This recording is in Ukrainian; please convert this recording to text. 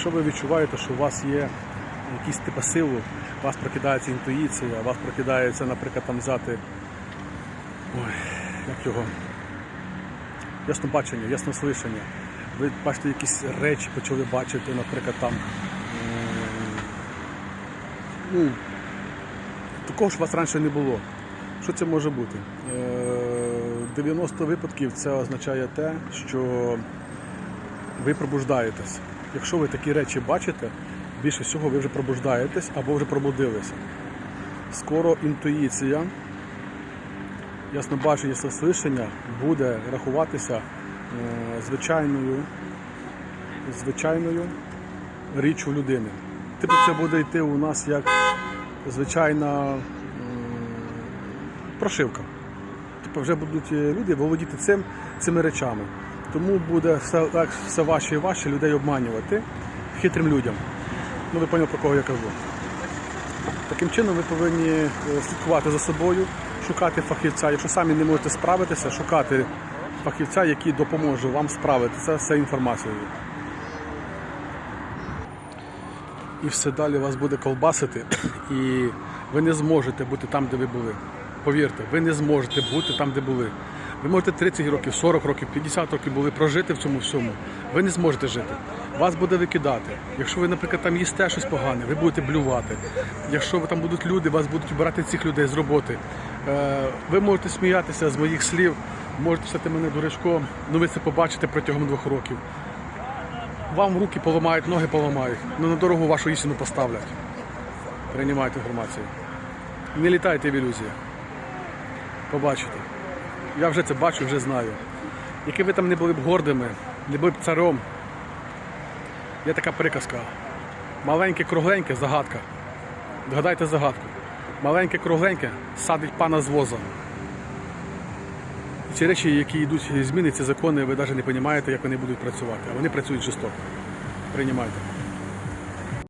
Якщо ви відчуваєте, що у вас є якісь типи силу, у вас прокидається інтуїція, у вас прокидається, наприклад, там взяти ой, як його, яснобачення, яснослишання. Ви бачите якісь речі, почали бачити, наприклад, там. Ну, такого ж у вас раніше не було. Що це може бути? Е, 90 випадків це означає те, що ви пробуждаєтесь. Якщо ви такі речі бачите, більше всього ви вже пробуждаєтесь або вже пробудилися. Скоро інтуїція, яснобачення, яснослишання буде рахуватися е, звичайною, звичайною річчю людини. Типу це буде йти у нас як звичайна прошивка. Типу вже будуть е, люди володіти цим, цими речами. Тому буде все, так, все важче і важче людей обманювати хитрим людям. Ну ви поняли, про кого я кажу. Таким чином ви повинні е, слідкувати за собою, шукати фахівця. Якщо самі не можете справитися, шукати фахівця, який допоможе вам справитися з цією інформацією. І все далі вас буде колбасити, і ви не зможете бути там, де ви були. Повірте, ви не зможете бути там, де були. Ви можете 30 років, 40 років, 50 років були прожити в цьому всьому. Ви не зможете жити. Вас буде викидати. Якщо ви, наприклад, там їсте щось погане, ви будете блювати. Якщо там будуть люди, вас будуть брати цих людей з роботи. Е, Ви можете сміятися з моїх слів, можете писати мене дурачком, ну ви це побачите протягом двох років. Вам руки поламають, ноги поламають, але на дорогу вашу істину поставлять. Приймайте інформацію. Не літайте в ілюзіях. Побачите. Я вже це бачу, вже знаю. Які ви там не були б гордими, не були б царем. Є така приказка. Маленьке кругленьке загадка. Догадайте загадку. Маленьке кругленьке садить пана з воза. Ці речі, які йдуть зміни, ці закони, ви навіть не розумієте, як вони будуть працювати. А вони працюють жорстоко. Приймайте.